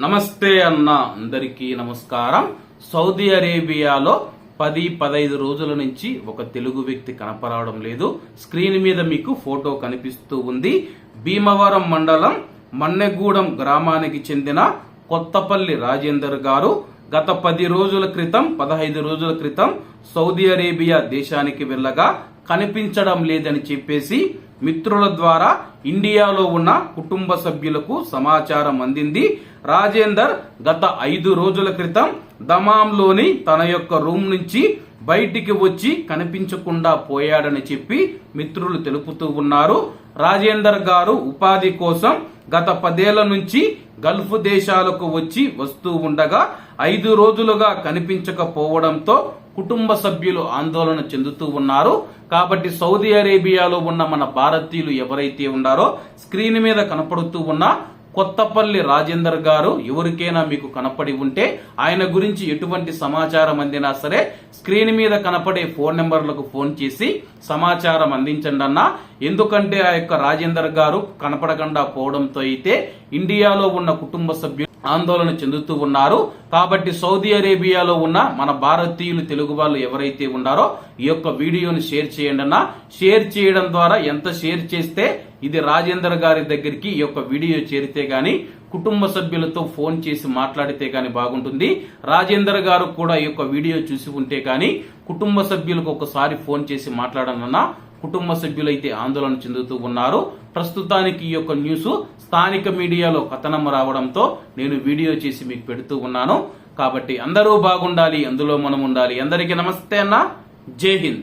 నమస్తే అన్న అందరికీ నమస్కారం. సౌదీ అరేబియాలో పది పదైదు రోజుల నుంచి ఒక తెలుగు వ్యక్తి కనపరావడం లేదు. స్క్రీన్ మీద మీకు ఫోటో కనిపిస్తూ ఉంది. భీమవరం మండలం మన్నెగూడెం గ్రామానికి చెందిన కొత్తపల్లి రాజేందర్ గారు గత పది రోజుల క్రితం పదహైదు రోజుల క్రితం సౌదీ అరేబియా దేశానికి వెళ్ళగా కనిపించడం లేదని చెప్పేసి మిత్రుల ద్వారా ఇండియాలో ఉన్న కుటుంబ సభ్యులకు సమాచారం అందింది. రాజేందర్ గత ఐదు రోజుల క్రితం దమాంలోని తన యొక్క రూమ్ నుంచి బయటికి వచ్చి కనిపించకుండా పోయాడని చెప్పి మిత్రులు తెలుపుతూ ఉన్నారు. రాజేందర్ గారు ఉపాధి కోసం గత పదేళ్ళ నుంచి గల్ఫ్ దేశాలకు వచ్చి వస్తూ ఉండగా ఐదు రోజులుగా కనిపించకపోవడంతో కుటుంబ సభ్యులు ఆందోళన చెందుతూ ఉన్నారు. కాబట్టి సౌదీ అరేబియాలో ఉన్న మన భారతీయులు ఎవరైతే ఉన్నారో స్క్రీన్ మీద కనపడుతూ ఉన్న కొత్తపల్లి రాజేందర్ గారు ఎవరికైనా మీకు కనపడి ఉంటే ఆయన గురించి ఎటువంటి సమాచారం అందినా సరే స్క్రీన్ మీద కనపడే ఫోన్ నెంబర్లకు ఫోన్ చేసి సమాచారం అందించండి అన్న. ఎందుకంటే ఆ యొక్క రాజేందర్ గారు కనపడకుండా పోవడంతో అయితే ఇండియాలో ఉన్న కుటుంబ సభ్యులు ఆందోళన చెందుతూ ఉన్నారు. కాబట్టి సౌదీ అరేబియాలో ఉన్న మన భారతీయులు తెలుగు వాళ్ళు ఎవరైతే ఉన్నారో ఈ యొక్క వీడియోని షేర్ చేయండి అన్న. షేర్ చేయడం ద్వారా ఎంత షేర్ చేస్తే ఇది రాజేందర్ గారి దగ్గరికి ఈ యొక్క వీడియో చేరితే గాని కుటుంబ సభ్యులతో ఫోన్ చేసి మాట్లాడితే గాని బాగుంటుంది. రాజేందర్ గారు కూడా ఈ యొక్క వీడియో చూసి ఉంటే గాని కుటుంబ సభ్యులకు ఒకసారి ఫోన్ చేసి మాట్లాడనన్నా. కుటుంబ సభ్యులైతే ఆందోళన చెందుతూ ఉన్నారు. ప్రస్తుతానికి ఈ యొక్క న్యూస్ స్థానిక మీడియాలో కథనం రావడంతో నేను వీడియో చేసి మీకు పెడుతూ ఉన్నాను. కాబట్టి అందరూ బాగుండాలి అందులో మనం ఉండాలి అందరికీ నమస్తే అన్న. జై హింద్.